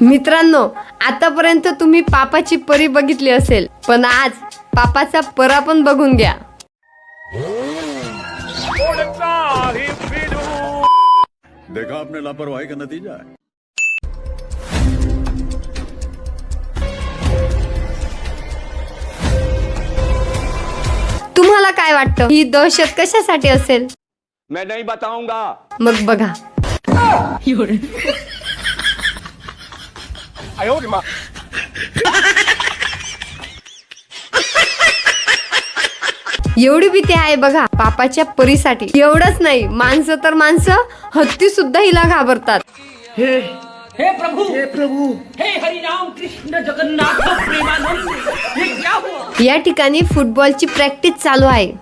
मित्रांनो आतापर्यंत तुम्ही पापाची परी बघितली असेल पण आज पापाचा परा पण बघून घ्या. देखा आपने लापरवाही का नतीजा? है तुम्हाला काय वाटतं? ही दहशत कशासाठी असेल? मैं नहीं बताऊंगा। मग बघा. एवढी भीती आहे बघा पापाच्या परीसाठी. एवढंच नाही माणसं तर माणसं हत्ती सुद्धा हिला घाबरतात. हे प्रभु हे प्रभु. हे हरि राम कृष्ण जगन्नाथ प्रेमानंद ये क्या हुआ? या ठिकाणी फुटबॉलची प्रॅक्टिस चालू आहे.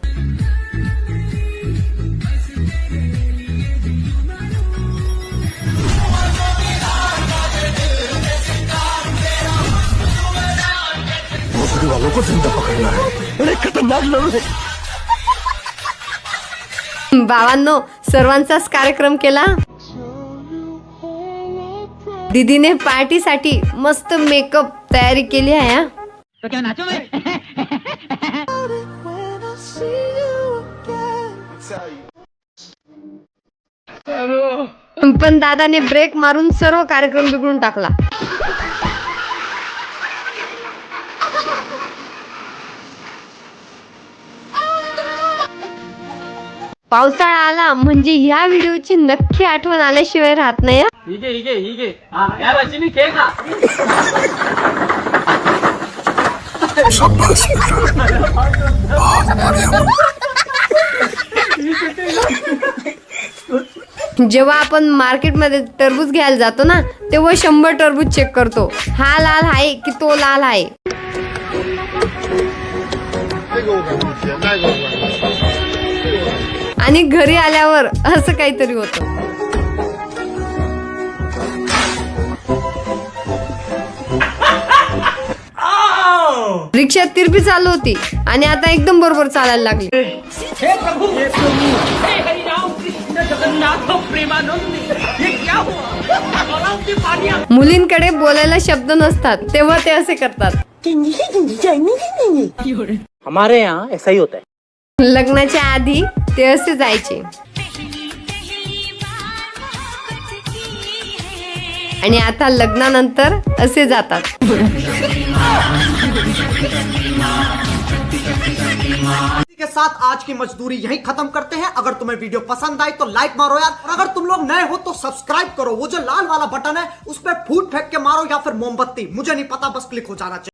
बाबांनो सर्वांचाच कार्यक्रम केला. दीदीने पार्टीसाठी मस्त मेकअप तयारी केली आहे पण दादाने ब्रेक मारून सर्व कार्यक्रम बिघडून टाकला. पावसाळा आला म्हणजे ह्या व्हिडिओची नक्की आठवण आल्याशिवाय राहत नाही जेव्हा आपण मार्केटमध्ये टरबूज घ्यायला जातो ना तेव्हा शंभर टरबूज चेक करतो. हा लाल आहे की तो लाल आहे? आणि घरी आल्यावर असं काहीतरी होतं. रिक्षा तिरपी चालू होती आणि आता एकदम बरोबर चालायला लागली. हे हे हे मुलींकडे बोलायला शब्द नसतात तेव्हा ते असे करतात. हमारे यहाँ ऐसा ही होता है। लग्नाच्या आधी ते असे जायचे. आणि आता लग्नानंतर असे जातात. के साथ आज की मजदूरी यही खत्म करते हैं। अगर तुम्हें वीडियो पसंद आई तो लाइक मारो यार। और अगर तुम लोग नए हो तो सब्सक्राइब करो। वो जो लाल वाला बटन है उस पर फूट फेंक के मारो या फिर मोमबत्ती। मुझे नहीं पता बस क्लिक हो जाना चाहिए।